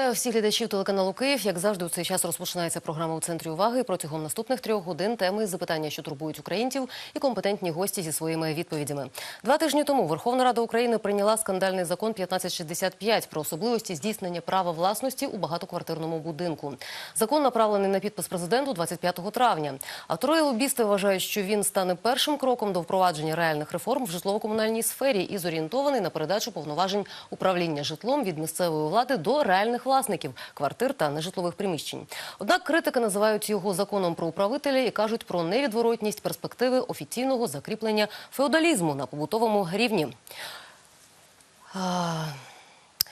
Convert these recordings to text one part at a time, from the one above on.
Вітаю всіх глядачів телеканалу Київ. Як завжди, у цей час розпочинається програма у центрі уваги. Протягом наступних трьох годин теми запитання, що турбують українців, і компетентні гості зі своїми відповідями. Два тижні тому Верховна Рада України прийняла скандальний закон 1565 про особливості здійснення права власності у багатоквартирному будинку. Закон направлений на підпис президенту 25 травня. Автори і лобісти вважають, що він стане першим кроком до впровадження реальних реформ в житлово-комунальній сфері і зорієнтований на передачу повноважень управління житлом від місцевої влади до реальних власників квартир та нежитлових приміщень. Однак критики називають його законом про управителя і кажуть про невідворотність перспективи офіційного закріплення феодалізму на побутовому рівні.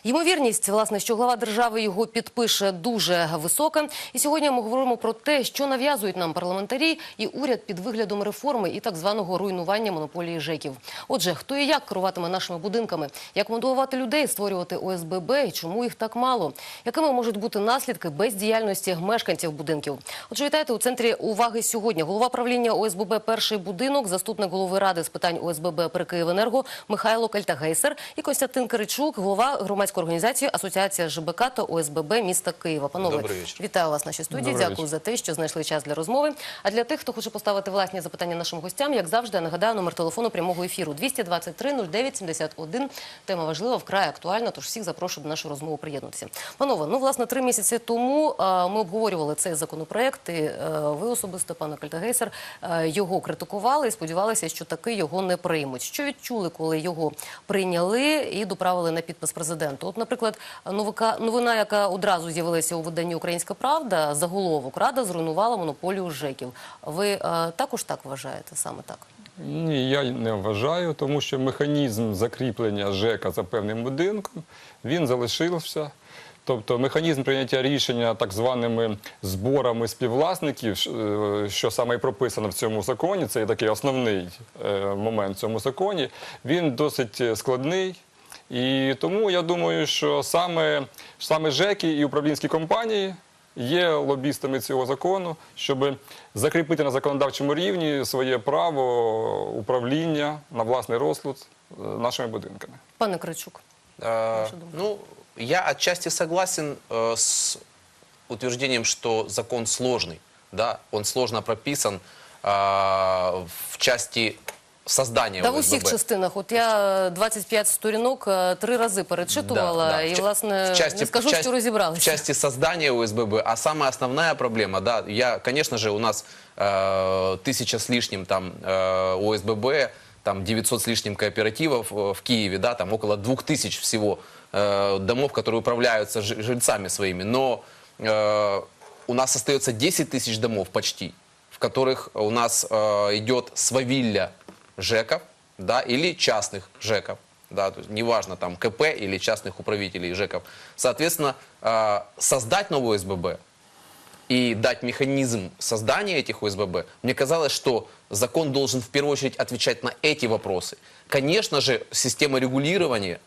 Ймовірність, власне, що глава держави його підпише дуже висока. І сьогодні ми говоримо про те, що нав'язують нам парламентарі і уряд під виглядом реформи і так званого руйнування монополії ЖЕКів. Отже, хто і як керуватиме нашими будинками, як мотивувати людей створювати ОСББ і чому їх так мало? Якими можуть бути наслідки бездіяльності мешканців будинків? Отже, вітайте у центрі уваги сьогодні. Голова правління ОСББ Перший будинок, заступник голови ради з питань ОСББ при Київенерго Михайло Кальтагейсер і Костянтин Киричук, голова громадської організації Асоціація ЖБК та ОСББ міста Києва. Панове, вітаю вас в нашій студії. Добрий Дякую за те, що знайшли час для розмови. А для тих, хто хоче поставити власні запитання нашим гостям, як завжди, я нагадаю номер телефону прямого ефіру 223 09 71. Тема важлива, вкрай актуальна. Тож всіх запрошую до нашої розмови приєднатися. Панове, ну власне три місяці тому ми обговорювали цей законопроект. І, е, ви особисто, пане Кальтагейсер, е, його критикували і сподівалися, що таки його не приймуть. Що відчули, коли його прийняли і доправили на підпис президенту? От, наприклад, новика новина, яка одразу з'явилася у виданні Українська Правда, заголовок Рада зруйнувала монополію ЖЕКів. Ви е, також так вважаєте? Саме так? Ні, я не вважаю, тому що механізм закріплення ЖЕКа за певним будинком він залишився. Тобто механізм прийняття рішення так званими зборами співвласників, е, що саме і прописано в цьому законі, це є такий основний е, момент в цьому законі, він досить складний. І тому я думаю, що саме, саме ЖЕКи і управлінські компанії є лобістами цього закону, щоб закріпити на законодавчому рівні своє право управління на власний розсуд е, нашими будинками. Пане Кричук. Э, Ваша думка? Ну, я отчасти согласен э, с утверждением, что закон сложный, да, он сложно прописан э, в части создания Та в усіх ОСББ. частинах. От я 25 сторінок е, три рази перечитувала, Да, да. і В ча- власне в части- не скажу, в части- що розібралися. В части создания ОСББ, а самая основная проблема, да, я, конечно же, у нас э, тысяча с лишним там э, ОСББ, там 900 с лишним кооперативов э, в Киеве, да, там около 2000 всего э, домов, которые управляются жи- жильцами своими, но э, у нас остается 10 тысяч домов почти, в которых у нас э, идет свавилля ЖЭКов, да, или частных ЖЭКов, да, то есть неважно там КП или частных управителей ЖЭКов. Соответственно, э, создать новую СББ и дать механизм создания этих ОСББ, мне казалось, что закон должен в первую очередь отвечать на эти вопросы. Конечно же, система регулирования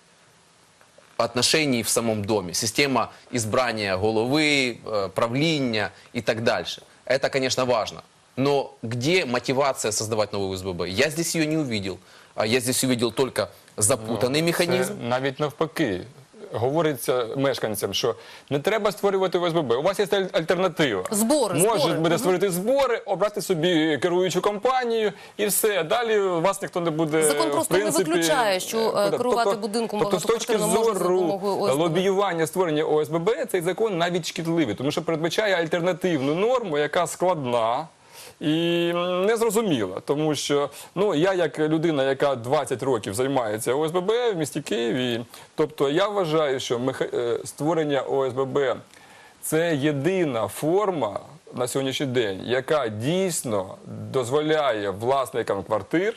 отношений в самом доме, система избрания головы, э, правления и так дальше. Это, конечно, важно. Но где мотивация создавать новую СББ? Я здесь ее не увидел. А Я здесь увидел только запутанный механизм. Це навіть навпаки. Говориться мешканцям, що не треба створювати ОСББ. У вас є альтернатива. Збори, Може збори. буде створити збори, обрати собі керуючу компанію і все. Далі вас ніхто не буде. Закон в просто не виключає, що, буде. керувати будинком Тобто, з точки зору лобіювання створення ОСББ, цей закон навіть шкідливий, тому що передбачає альтернативну норму, яка складна. І м, незрозуміла, тому що ну я як людина, яка 20 років займається ОСББ в місті Києві, тобто я вважаю, що е, створення ОСББ це єдина форма на сьогоднішній день, яка дійсно дозволяє власникам квартир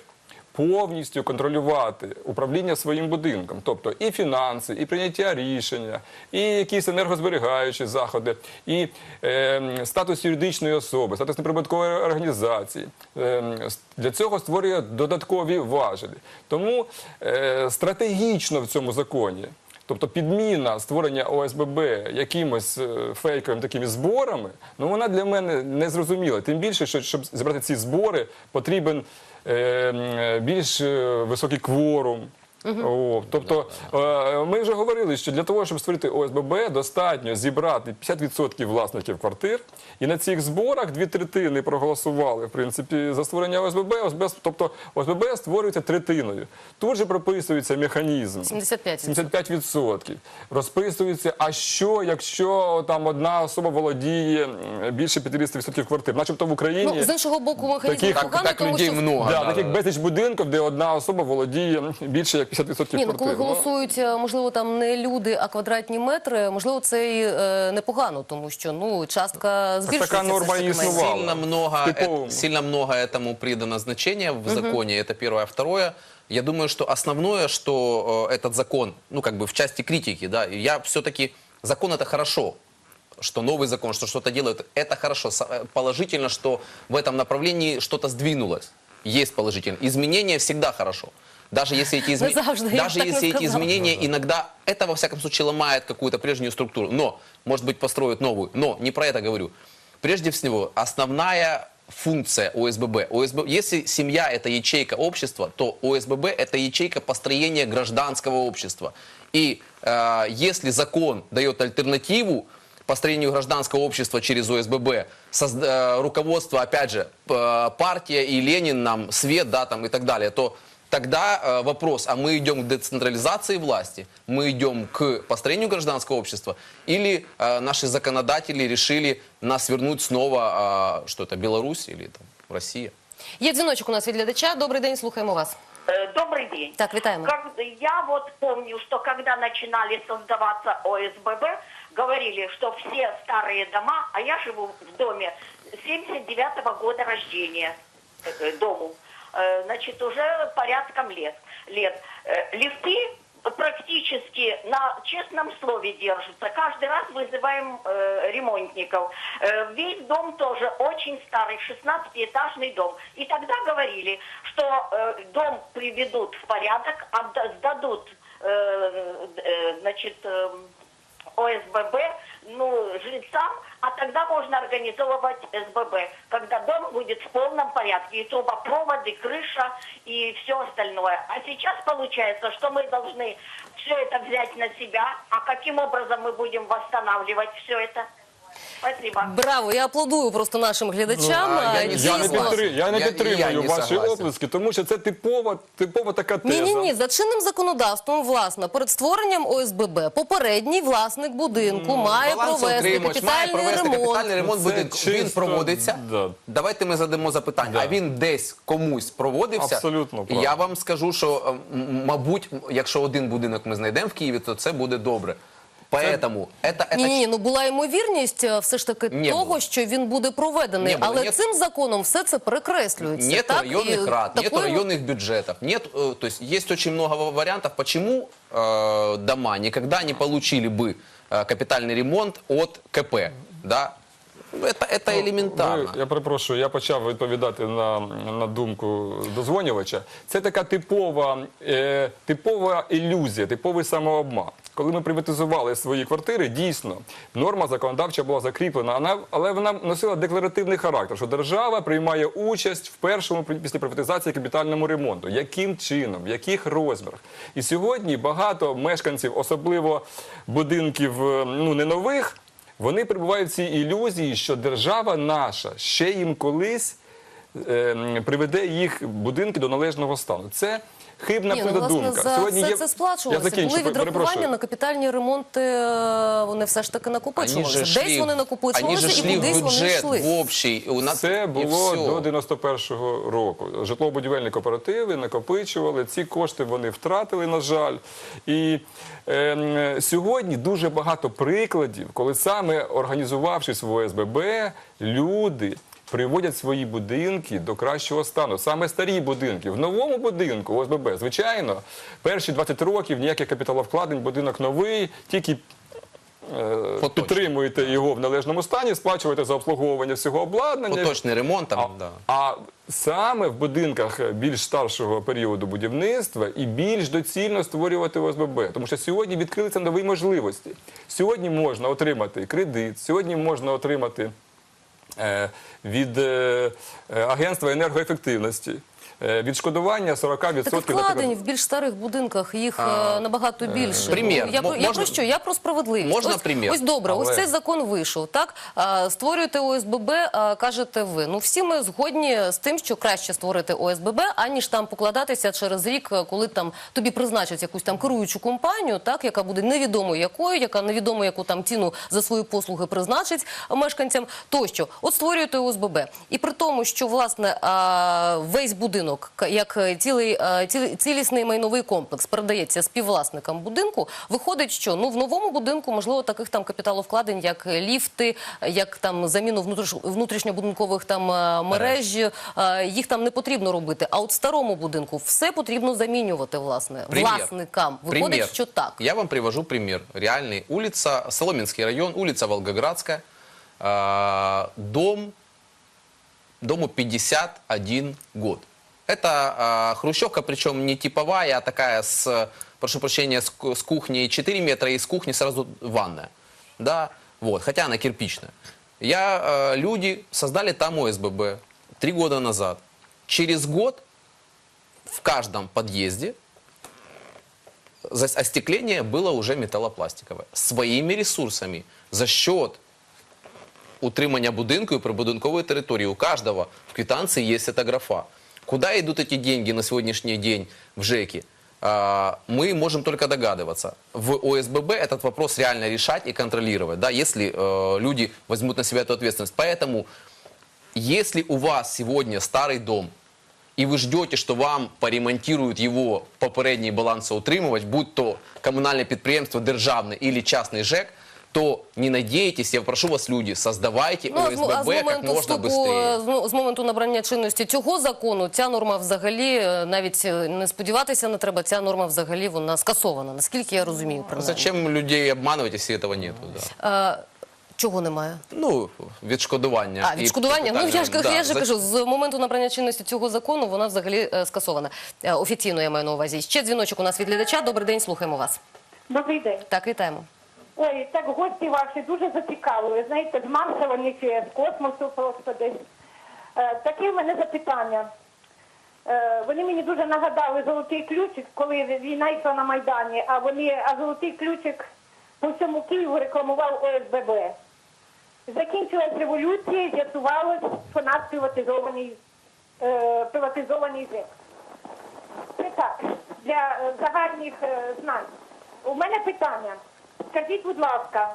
повністю контролювати управління своїм будинком, тобто і фінанси, і прийняття рішення, і якісь енергозберігаючі заходи, і е, статус юридичної особи, статус неприбуткової організації. Е, для цього створює додаткові важелі. Тому е, стратегічно в цьому законі. Тобто підміна створення ОСББ якимось фейковим такими зборами, ну вона для мене не зрозуміла. Тим більше, що щоб зібрати ці збори, потрібен е, більш е, високий кворум. О, тобто е, ми вже говорили, що для того, щоб створити ОСББ, достатньо зібрати 50% власників квартир, і на цих зборах дві третини проголосували в принципі за створення ОСББ. ОСББ тобто ОСББ створюється третиною. Тут же прописується механізм. 75%. 75%. Розписується, а що, якщо там одна особа володіє більше 50% квартир, начебто в Україні. Ну, з іншого боку, механізм Таких- Так, так тому людей що много. Да, да, таких да. безліч будинків, де одна особа володіє більше як 50% Ні, ну квартир. коли голосують, е, можливо, там не люди, а квадратні метри, можливо, це і е, непогано, тому що ну частка збільшується. така норма все ж таки і менше. існувала. Сильно много, Типовому. э, сильно много этому придано значения в законе, это первое. Второе, я думаю, что основное, что э, этот закон, ну как бы в части критики, да, я все-таки, закон это хорошо, что новый закон, что что-то делают, это хорошо. Со- э, Положительно, что в этом направлении что-то сдвинулось. Есть положительно. Изменения всегда хорошо. Даже если эти, изме- даже если эти изменения иногда, это во всяком случае ломает какую-то прежнюю структуру, но, может быть, построят новую. Но не про это говорю. Прежде всего, основная функция ОСББ. ОСБ, если семья – это ячейка общества, то ОСББ – это ячейка построения гражданского общества. И э, если закон дает альтернативу построению гражданского общества через ОСББ, созда- э, руководство, опять же, партия и Ленин нам, свет, да, там и так далее, то Тогда э, вопрос, а мы идем к децентрализации власти, мы идем к построению гражданского общества, или э, наши законодатели решили нас вернуть снова, э, что это, Беларусь или там, Россия? Є дзвіночок у нас від глядача. Добрий день, слухаємо вас. Э, Добрый день. Так, витаем. Как- я вот помню, что когда начинали создаваться ОСББ, говорили, что все старые дома, а я живу в доме 79 года рождения, э, дому, э, значит, уже порядком лет. лет. Э, Лифты практически на честном слове держатся. Каждый раз вызываем э, ремонтников. Э, весь дом тоже очень старый, 16-этажный дом. И тогда говорили, что э, дом приведут в порядок, отда- сдадут э, э, значит, э, ОСББ, ну, жильцам, а тогда можно организовывать СББ, когда дом будет в полном порядке, и трубопроводы, крыша и все остальное. А сейчас получается, что мы должны все это взять на себя, а каким образом мы будем восстанавливать все это? Спасибо. Браво! Я аплодую просто нашим глядачам. Ну, а я не Я не, дійсно- підтри... я не Я- підтримую я не ваші согласен. оплески, тому що це типова, типова така теза. Ні, ні, ні. За чинним законодавством, власне, перед створенням ОСББ попередній власник будинку має провести Утримувач має капітальний провести ремонт. капітальний ремонт Це будинку. чисто, Він проводиться. да. Давайте ми задамо запитання. А він десь комусь проводився. Абсолютно правильно. я вам скажу, що м, мабуть, якщо один будинок ми знайдемо в Києві, то це буде добре. Поэтому это, это Ні, ні, ні, ну була ймовірність е, все ж таки Не того, було. що він буде проведений, Не було. але Нет. цим законом все це перекреслюється. Нет так? районных І рад, нет такою- районных бюджетов, нет, э, то есть есть очень много ва- вариантов, почему э, дома никогда не получили бы э, капитальный ремонт от КП, да? Это, это элементарно. Ви- я перепрошую, я почав відповідати на, на думку дозвонювача. Це така типова, е, типова ілюзія, типовий самообман. Коли ми приватизували свої квартири, дійсно норма законодавча була закріплена, вона- але вона носила декларативний характер, що держава приймає участь в першому при- після приватизації капітальному ремонту. Яким чином, в яких розмірах? І сьогодні багато мешканців, особливо будинків е, ну не нових. Вони перебувають в цій ілюзії, що держава наша ще їм колись е, приведе їх будинки до належного стану. Це хибна Ні, ну, власне, думка. за все це сплачувалося. Я закінчу, Були відрахування перепрошую. на капітальні ремонти, е, вони все ж таки накопичувалися. же Десь шли, вони они накопичувалися же і шли в кудись вони бюджет, йшли. в общий. У нас Це було до 91-го року. Житлово-будівельні кооперативи накопичували. Ці кошти вони втратили, на жаль. І е, сьогодні дуже багато прикладів, коли саме організувавшись в ОСББ, люди. Приводять свої будинки до кращого стану. Саме старі будинки. В новому будинку ОСББ, звичайно, перші 20 років ніяких капіталовкладень, будинок новий, тільки е, підтримуєте його в належному стані, сплачуєте за обслуговування всього обладнання. Поточный ремонт там, А, да. а саме в будинках більш старшого періоду будівництва і більш доцільно створювати ОСББ, тому що сьогодні відкрилися нові можливості. Сьогодні можна отримати кредит, сьогодні можна отримати від е, е, агентства енергоефективності. Е, відшкодування 40% Так вкладень в більш старих будинках їх е, набагато більше. примір. Ну, я, про, я можна- про що? Я про справедливість. Можна ось, примір? Ось добре, ось Але- цей закон вийшов. Так А, створюєте ОСББ, а, кажете ви. Ну всі ми згодні з тим, що краще створити ОСББ, аніж там покладатися через рік, е, коли там тобі призначать якусь там керуючу компанію, так яка буде невідомо якою, яка невідомо яку там ціну за свої послуги призначить мешканцям. Тощо, от створюєте ОСББ, і при тому, що власне а, весь будинок, к- як е, цілий е, цілісний майновий комплекс передається співвласникам будинку, виходить, що ну в новому будинку можливо таких там капіталовкладень, як ліфти, як там заміну внутріш- внутрішньобудинкових там е, мереж, їх там не потрібно робити. А от старому будинку все потрібно замінювати власне Пример. власникам. Виходить, Пример. що так. Я вам привожу пример. Реальный. Улица, Соломенский район, улица Волгоградская. А, Дом, дому 51 год. Это а, хрущевка, причем не типовая, а такая с, прошу прощения, с, ку- с кухней 4 метра и с кухни сразу ванная. Да, вот, хотя она кирпичная. Я, а, люди создали там ОСББ три года назад. Через год в каждом подъезде за- остекление было уже металлопластиковое. Своими ресурсами, за счет утримання будинку і прибудинкової території. У каждого в квитанции есть эта графа. Куда идут эти деньги на сегодняшний день в ЖЭКе? А, Мы можем только догадываться. В ОСББ этот вопрос реально решать и контролировать, да, если э, люди возьмут на себя эту ответственность. Поэтому, если у вас сегодня старый дом, и вы ждете, что вам поремонтируют его попередній балансоутримувач, будь то коммунальное предприятие, державный или частный ЖЭК, то не надейтесь, я прошу вас, люди, создавайте Ну, а з, мо- а ОСББ з как моменту можно вступу, быстрее. е, з, мо- з моменту набрання чинності цього закону, ця норма взагалі е, навіть е, не сподіватися не треба. Ця норма взагалі вона скасована. Наскільки я розумію, принаймні. Зачем людей обманывать, если этого нету? Да. Е, чого немає? Ну, відшкодування. А, відшкодування? І Ну, я ж, питання, я ж за- кажу, з моменту набрання чинності цього закону вона взагалі е, скасована. Е, Офіційно я маю на увазі. Ще дзвіночок у нас від глядача. Добрий день, слухаємо вас. Добрий день. Так, вітаємо. Ой, так гості ваші дуже зацікавили. Знаєте, з Марса вони чи з космосу просто десь. Е, таке в мене запитання. Е, вони мені дуже нагадали золотий ключик, коли війна йшла на Майдані, а вони, а золотий ключик по всьому Києву рекламував ОСББ. Закінчилась революція, з'ясувалось, що нас приватизований, е, приватизований ЖЕК. Це так, для загальних знань. У мене питання. Скажіть, будь ласка,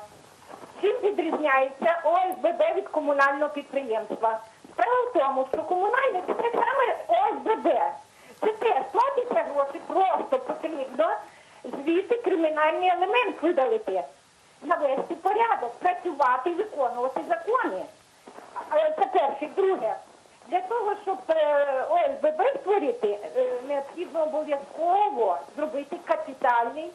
чим відрізняється ОСББ від комунального підприємства? Справа в тому, що комунальне це саме ОСББ. Це теж платиться гроші, просто потрібно звідти кримінальний елемент видалити, навести порядок, працювати і виконувати закони. Це перше. Друге, для того, щоб е, ОСББ створити, е, необхідно обов'язково зробити капітальний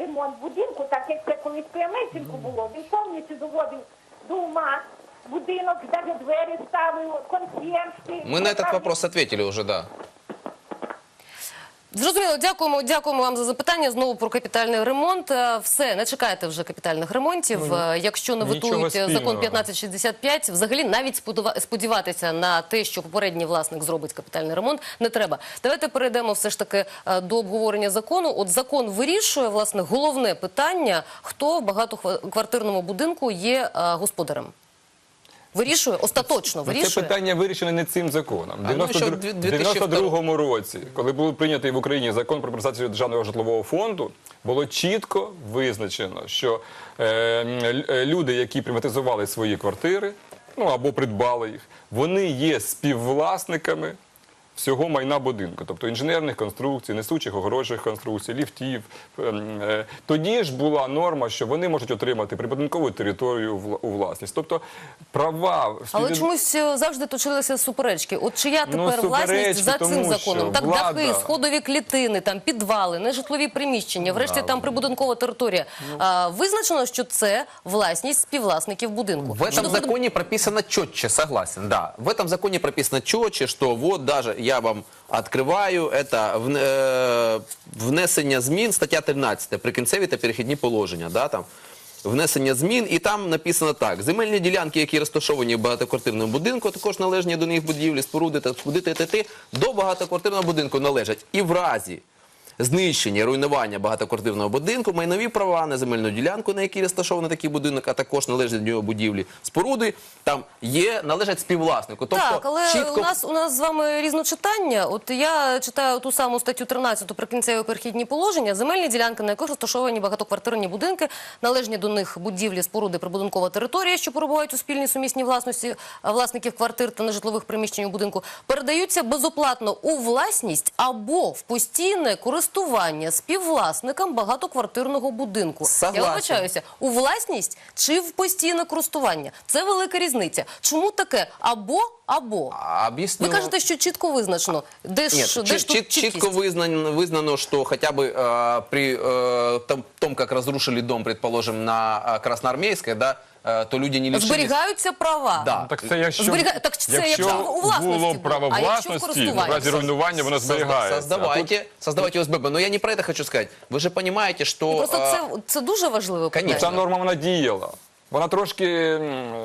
ремонт будинку, так як це колись при Амельченку було. Він повністю доводив до ума будинок, навіть двері ставив, консьєржки. Мы на этот вопрос ответили уже, да. Зрозуміло, дякуємо, дякуємо вам за запитання. Знову про капітальний ремонт. Е, Все, не чекайте вже капітальних ремонтів. Е, Якщо не витують закон спільного. 1565, взагалі навіть сподіватися на те, що попередній власник зробить капітальний ремонт, не треба. Давайте перейдемо все ж таки е, до обговорення закону. От закон вирішує власне головне питання: хто в багатоквартирному будинку є господарем. Вирішує остаточно. вирішує. Це питання вирішене не цим законом. Ну, в 92-му році, коли був прийнятий в Україні закон про приватизацію державного житлового фонду, було чітко визначено, що е, е, люди, які приватизували свої квартири, ну або придбали їх, вони є співвласниками. Всього майна будинку, тобто інженерних конструкцій, несучих огорожих конструкцій, ліфтів. Ем, е, Тоді ж була норма, що вони можуть отримати прибудинкову територію у власність. Тобто права Але чомусь е, завжди точилися суперечки. От чия Ну, тепер власність за цим законом? Так влада- дахи, сходові клітини, там підвали, нежитлові приміщення, врешті там прибудинкова територія. Ну. А, визначено, що це власність співвласників будинку. В этом Щодо законе прописано четче, согласен, да. В этом законе прописано четче, что вот даже я вам открываю, это вне- э, внесення змін, стаття 13, прикінцеві та перехідні положення, да, там. внесення змін, і там написано так: земельні ділянки, які розташовані в багатоквартирному будинку, а також належні до них будівлі, споруди та споруди т.т. до багатоквартирного будинку належать. І в разі знищення, руйнування багатоквартирного будинку, майнові права на земельну ділянку, на якій розташований такий будинок, а також належать до нього будівлі, споруди, там є, належать співвласнику. Тобто так, але чітко у нас у нас з вами різночитання. От я читаю ту саму статтю 13 прикінцеві перехідні положення. Земельні ділянки, на яких розташовані багатоквартирні будинки, належні до них будівлі, споруди, прибудинкова територія, що перебувають у спільній сумісній власності власників квартир та нежитлових приміщень у будинку, передаються безоплатно у власність або в постійне користування співвласникам багатоквартирного будинку. Согласен. Я вибачаюся, у власність чи в постійне користування? Це велика різниця. Чому таке або або? а, об'ясню. Ви кажете, що чітко визначено. Де ж, Нет, де чит- ж тут чит- чіткість? чітко визнано, визнано, что хотя бы э, при э, том, том, как разрушили дом, предположим, на э, Красноармейской, да, э, то люди не лишились... Зберігаються права. Да. Так це якщо, Зберіга- так це якщо у власності було було. право А якщо в власності, в користуванні? разі руйнування воно Созда- зберігається. Создавайте, создавайте ОСББ. Но я не про это хочу сказать. Вы же понимаете, что... І просто э, це, це дуже важливе Конечно. Ця питання. норма вона діяла. Вона трошки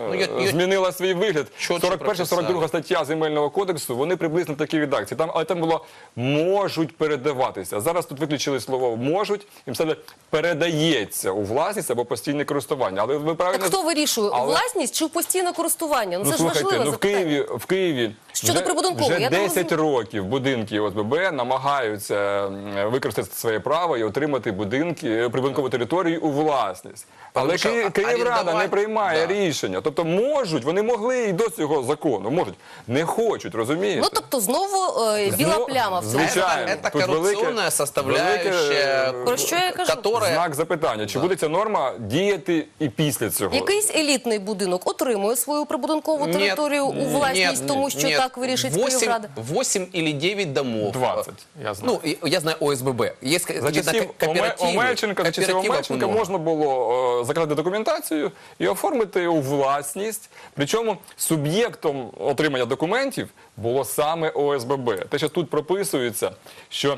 Ну, я- я- змінила свій вигляд. Чітче 41-42 стаття земельного кодексу, вони приблизно такі редакції. Там, але там було можуть передаватися. Зараз тут виключили слово можуть, і все передається у власність або постійне користування. Але ви правильно Так хто вирішує, у Але- власність чи в постійне користування? Ну, Ну це ж слухайте, важливе ну в запитання. Києві в Києві Щодо вже, прибудинкової, вже я не 10 років будинки ОСББ намагаються використати своє право і отримати будинки е, прибудинкову територію у власність. Але що Ки- Київрада не приймає Да. рішення. Тобто можуть, вони могли і до цього закону, можуть, не хочуть, розумієте? Ну, тобто знову е, біла Ну, пляма в цьому. звичайно. Коррупционная велике- составляющая, велике, Про що я кажу? которая... Знак запитання, чи буде ця норма діяти і після цього? Якийсь елітний будинок отримує свою прибудинкову Нет, територію у власність, нет, тому що нет. так вирішить 8, Київрада. 8 или 9 домов. 20, я знаю. Ну, я знаю ОСББ. Есть За часів. Омельченка, за часів Омельченка можна було закладати документацію і оформити у власність. Причому суб'єктом отримання документів було саме ОСББ. Те, що тут прописується, що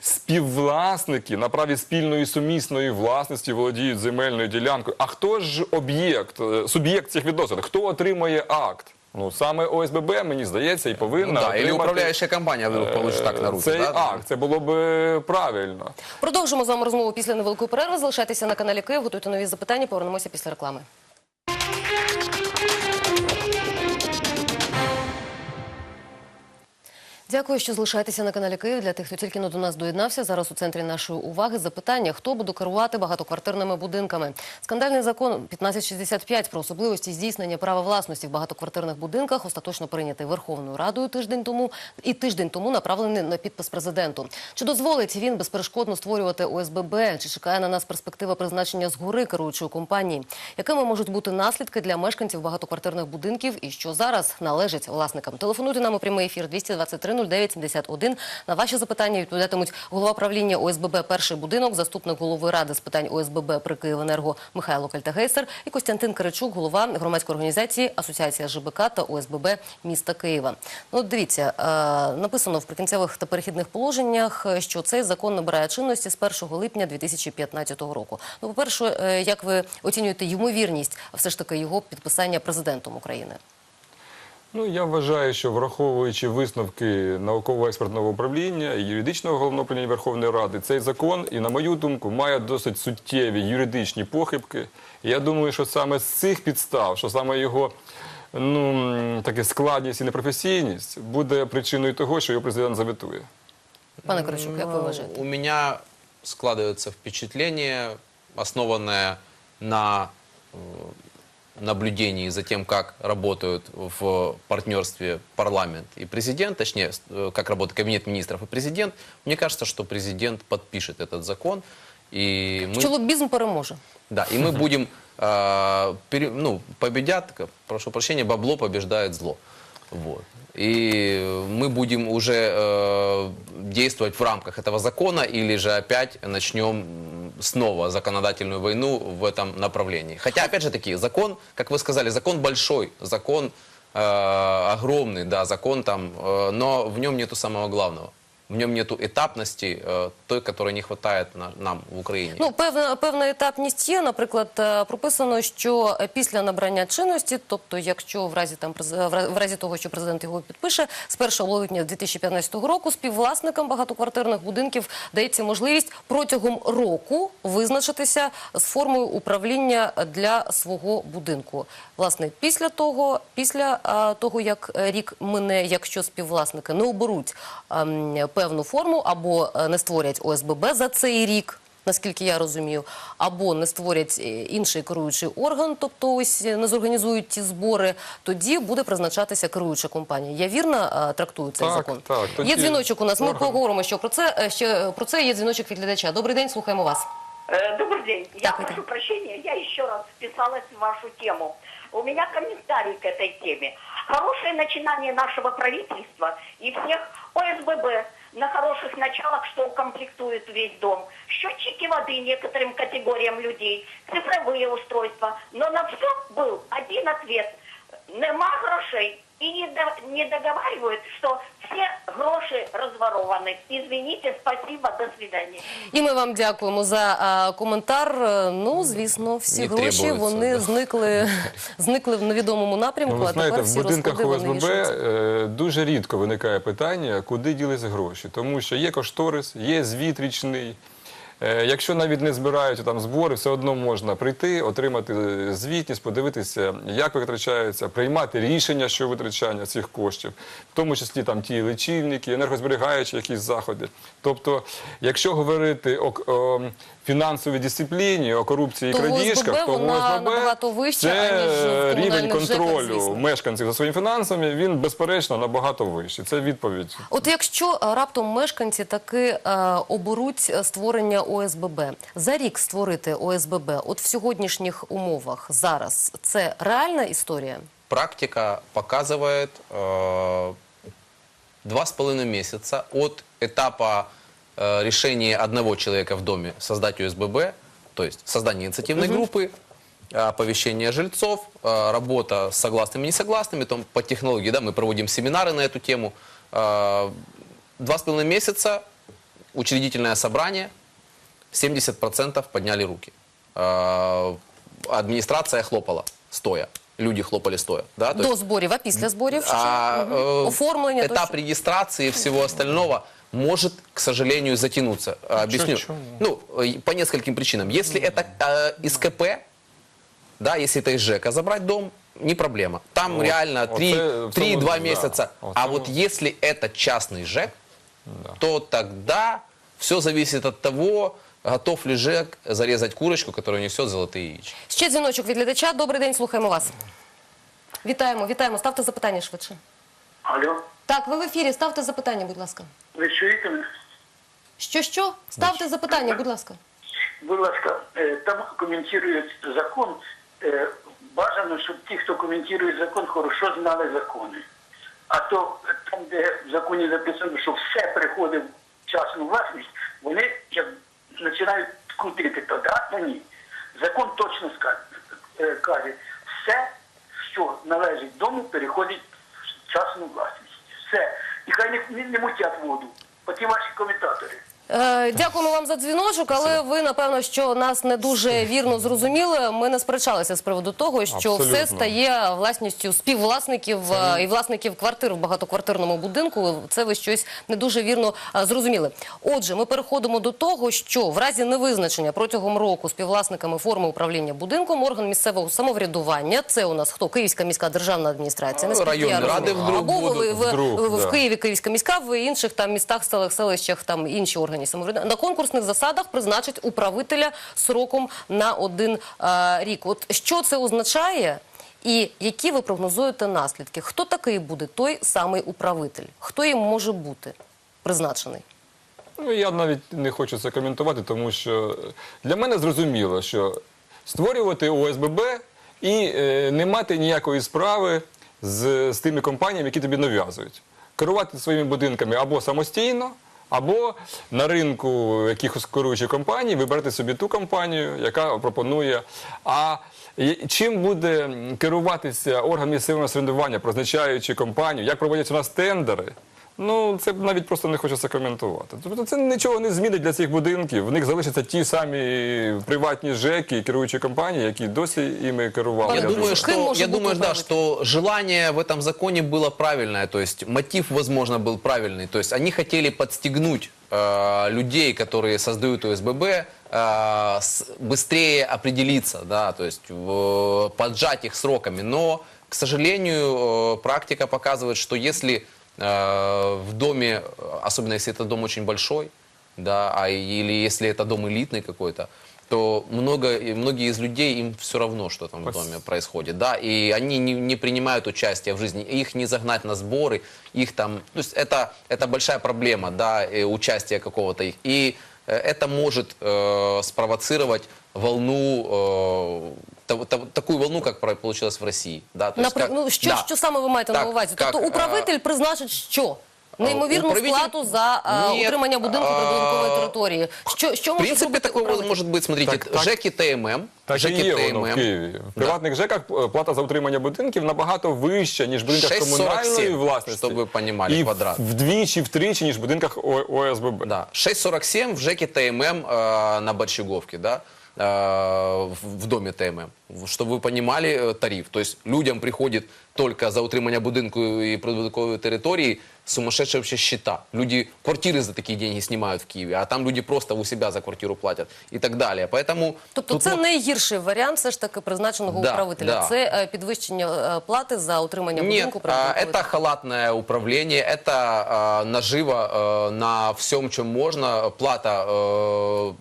співвласники на праві спільної сумісної власності володіють земельною ділянкою. А хто ж об'єкт, е, суб'єкт цих відносин? Хто отримує акт? Ну саме ОСББ, мені здається, і повинна Ну, да, или отримати, управляющая компания вдруг получит так на руки. цей да? акт. Це було б е, правильно. Продовжимо з вами розмову після невеликої перерви. Залишайтеся на каналі Київ, готуйте нові запитання. Повернемося після реклами. Дякую, що залишаєтеся на каналі Київ. Для тих, хто тільки до нас доєднався. Зараз у центрі нашої уваги запитання: хто буде керувати багатоквартирними будинками? Скандальний закон 1565 про особливості здійснення права власності в багатоквартирних будинках остаточно прийнятий Верховною Радою тиждень тому і тиждень тому направлений на підпис президенту. Чи дозволить він безперешкодно створювати ОСББ? Чи чекає на нас перспектива призначення згори керуючої компанії? Якими можуть бути наслідки для мешканців багатоквартирних будинків і що зараз належить власникам? Телефонуйте нам у прямий ефір 223 09 71. На ваші запитання відповідатимуть голова правління ОСББ «Перший будинок», заступник голови ради з питань ОСББ при Київенерго Михайло Кальтагейсер і Костянтин Киричук, голова громадської організації Асоціація ЖБК та ОСББ міста Києва. Ну, дивіться, е, написано в прикінцевих та перехідних положеннях, е, що цей закон набирає чинності з 1 липня 2015 року. Ну, по-перше, е, як ви оцінюєте ймовірність все ж таки його підписання президентом України? Ну, я вважаю, що враховуючи висновки науково-експертного управління і юридичного головного управління Верховної Ради, цей закон, і на мою думку, має досить суттєві юридичні похибки. І я думаю, що саме з цих підстав, що саме його ну, таке складність і непрофесійність буде причиною того, що його президент заветує. Пане Киричук, як ви Ну, вважаєте? У меня складывается впечатление, основанное на э, наблюдении за тем, как работают в партнерстве парламент и президент, точнее, э, как работает кабинет министров и президент. Мне кажется, что президент подпишет этот закон. И мы... Що лобізм переможе? Да, и мы будем, э, пере- ну, победят, прошу прощения, бабло побеждает зло. Вот. И мы будем уже э, действовать в рамках этого закона или же опять начнем м, снова законодательную войну в этом направлении. Хотя, опять же таки, закон, как вы сказали, закон большой, закон э, огромный, да, закон там, э, но в нем нету самого главного. в нем нету этапности, э, той, которой не хватает на- нам в Украине. Ну, певна, певна етапність є. Наприклад, е, прописано, що е, після набрання чинності, тобто, якщо в разі там в разі того, що президент його підпише, з 1 липня 2015 року співвласникам багатоквартирних будинків дається можливість протягом року визначитися з формою управління для свого будинку. Власне, після того, після е, того, як рік мине, якщо співвласники не оберуть ем, певну форму або е, не створять ОСББ за цей рік. Наскільки я розумію, або не створять е, інший керуючий орган, тобто ось е, не зорганізують ті збори, тоді буде призначатися керуюча компанія. Я вірно е, трактую цей Так, закон? так, тоді Є дзвіночок у нас. Ми орган. поговоримо що про це. е, Ще про це є дзвіночок від глядача. Добрий день, слухаємо вас. Э, Добрый день. Я Так, прошу это- прощения, я еще раз вписалась в вашу тему. У меня комментарий к этой теме. Хорошее начинание нашего правительства и всех ОСББ на хороших началах, что укомплектует весь дом. Счетчики воды некоторым категориям людей, цифровые устройства. Но на все был один ответ. Нема грошей. И не, до- не договаривают, что все гроши разворованы. Извините, спасибо, до свидания. І ми вам дякуємо за а, коментар. Е, Ну, звісно, всі Не гроші вони да. зникли, зникли в невідомому напрямку. Ну, ви а знаєте, тепер в будинках ОСББ е, дуже рідко виникає питання, куди ділись гроші. Тому що є кошторис, є звіт річний. Е, Якщо навіть не збирають там збори, все одно можна прийти, отримати звітність, подивитися, як витрачаються, приймати рішення щодо витрачання цих коштів, в тому числі там ті лічильники, енергозберігаючі якісь заходи. Тобто, якщо говорити о, о фінансовій дисципліні, о корупції і крадіжках, то ОСББ вища, це рівень контролю звісно. мешканців за своїми фінансами, він безперечно набагато вищий. Це відповідь. От якщо раптом мешканці таки е, оберуть е, створення ОСББ, за рік створити ОСББ, от в сьогоднішніх умовах зараз це реальна історія? Практика показывает э, два с половиной месяца от этапа э, решения одного человека в доме создать ОСББ, то есть создание инициативной группы, э, оповещение жильцов, э, работа с согласными и несогласными, там, по технологии, да, мы проводим семинары на эту тему. Э, Два с половиной месяца учредительное собрание, 70% подняли руки. Э, Администрация хлопала стоя. Люди хлопали стоя. Да? То До есть, зборів, а після зборів що? а, Мгм. э, Оформлення этап тощо? регистрации и всего остального может, к сожалению, затянуться. А, Объясню. чему? Ну, э, по нескольким причинам. Если это э, из КП, да, если это из ЖЭКа забрать дом, не проблема. Там Вот. реально Вот 3 это в 3-2 самом- да. месяца. Вот а самом- вот если это частный ЖЭК, то тогда все зависит от того, готов ли ЖЭК зарезать курочку, которая несет золотые яички. Ще дзвіночок від глядача. Добрий день, слухаємо вас. Вітаємо, вітаємо. Ставте запитання швидше. Алло, Так, ви в ефірі. Ставте запитання, будь ласка. ви чуєте мене? Що що? Ставте запитання, будь ласка. Будь ласка, е, там коментують закон. Е, Бажано, щоб ті, хто коментує закон, хорошо знали закони. А то е, там, де в законі записано, що все приходить в частну власність, вони як починають крутити то, да, то ні. Закон точно е, каже, все, що належить дому, переходить в частну власність. Все. І хай не, не, не мутять воду. Оті ваші коментатори. Е, дякуємо вам за дзвіночок, але ви напевно, що нас не дуже вірно зрозуміли. Ми не сперечалися з приводу того, що Абсолютно. все стає власністю співвласників е, і власників квартир в багатоквартирному будинку. Це ви щось не дуже вірно е, зрозуміли. Отже, ми переходимо до того, що в разі невизначення протягом року співвласниками форми управління будинком орган місцевого самоврядування. Це у нас хто Київська міська державна адміністрація, Ну, наскільки я районні ради розумію. вдруг або ви- будуть, вдруг, в да. Києві Київська міська, в інших там містах, селах, селищах, там інші органи самоврядування на конкурсних засадах призначить управителя сроком на один е, рік. От що це означає? І які ви прогнозуєте наслідки? Хто такий буде той самий управитель? Хто їм може бути призначений? Ну, я навіть не хочу це коментувати, тому що для мене зрозуміло, що створювати ОСББ і е, не мати ніякої справи з тими компаніями, які тобі нав'язують. Керувати своїми будинками або самостійно, або на ринку якихось керуючих компаній вибрати собі ту компанію, яка пропонує. А чим буде керуватися орган місцевого самоврядування, призначаючи компанію, як проводяться у нас тендери? Ну, це навіть просто не хочеться коментувати. Тобто це нічого не змінить для цих будинків. В них залишаться ті самі приватні ЖЕКи і керуючі компанії, які досі іми керували. Я Пане думаю, Ким что, может я быть думаю, да, управлять? что желание в этом законе было правильное, то есть мотив, возможно, был правильный. То есть они хотели подстегнуть э, людей, которые создают ОСББ, э, с- быстрее определиться, да, то есть в- поджать их сроками. Но, к сожалению, э, практика показывает, что если э, в доме, э, особенно если это дом очень большой, да, а или если это дом элитный какой-то, то много, многие из людей, им все равно, что там в доме происходит, да, и они не, не принимают участие в жизни, их не загнать на сборы, их там, то есть это, это большая проблема, да, э, участие какого-то их, и э, это может э, спровоцировать волну, э, та- та- такую волну, как про- получилось в России, да, то есть Напри... как- Ну, що, да. що саме ви маєте на Так, увазі? как, Тобто е, управитель призначить що? Неймовірну управитель- сплату за е, Ні, утримання будинку а, прибудинкової території. Що, що В може принципе, зробити такое управитель? может быть, смотрите, Так, так. ЖЭКи ТММ, Так і ЖЭКи є воно в ТММ, Києві. В приватних ЖЕКах е, плата за утримання будинків набагато вища, ніж в будинках 6,47, комунальної власності. щоб ви понімали, і квадрат. вдвічі, втричі, ніж в будинках О- ОСББ. Да, 6,47 в ЖЭКе ТММ э, на Борщеговке, да, э, в, в доме ТММ. Чтобы вы понимали э, тариф. То есть людям приходит только за утримання будинку і прибудинкової території сумасшедшие вообще счета. Люди квартиры за такие деньги снимают в Киеве, а там люди просто у себя за квартиру платят и так далее. Поэтому Тобто тут це вот- найгірший варіант все ж таки призначеного Да, управителя. да. Це е, підвищення е, плати за утримання Нет, будинку а, прибудинкової это халатное управление, это а, нажива а, на всем, чем можно, плата, э,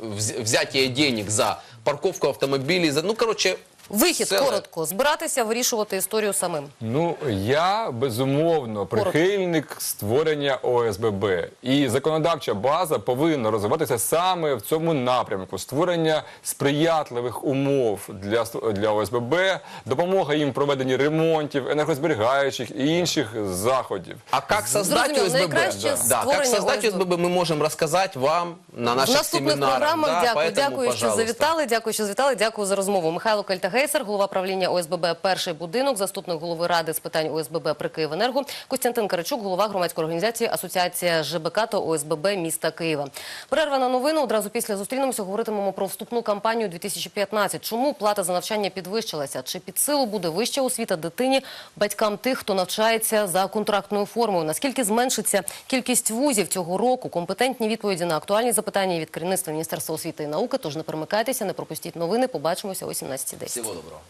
вз- взятие денег за парковку автомобилей, за, ну, короче, Вихід целое. коротко збиратися вирішувати історію самим. Ну я безумовно прихильник створення ОСББ, і законодавча база повинна розвиватися саме в цьому напрямку: створення сприятливих умов для для ОСББ, допомога їм в проведенні ремонтів, енергозберігаючих і інших заходів. А как создать ОСББ? найкраще Да, да, создать ОСББ. ОСББ мы можем рассказать вам на наших наступних семинарах. програмах да, дякую, поэтому, дякую, що завітали. Дякую, що завітали. Дякую за розмову. Михайло Кальтагейсер, голова правління ОСББ Перший будинок, заступник голови ради з питань ОСББ при Київенерго, Костянтин Карачук, голова громадської організації Асоціація ЖБК та ОСББ міста Києва. Перерва на новину. Одразу після зустрінемося. Говоритимемо про вступну кампанію 2015. Чому плата за навчання підвищилася? Чи під силу буде вища освіта дитині батькам тих, хто навчається за контрактною формою? Наскільки зменшиться кількість вузів цього року? Компетентні відповіді на актуальні запитання від керівництва Міністерства освіти і науки. Тож не перемикайтеся, не пропустіть новини. Побачимося о 17.10. dobro.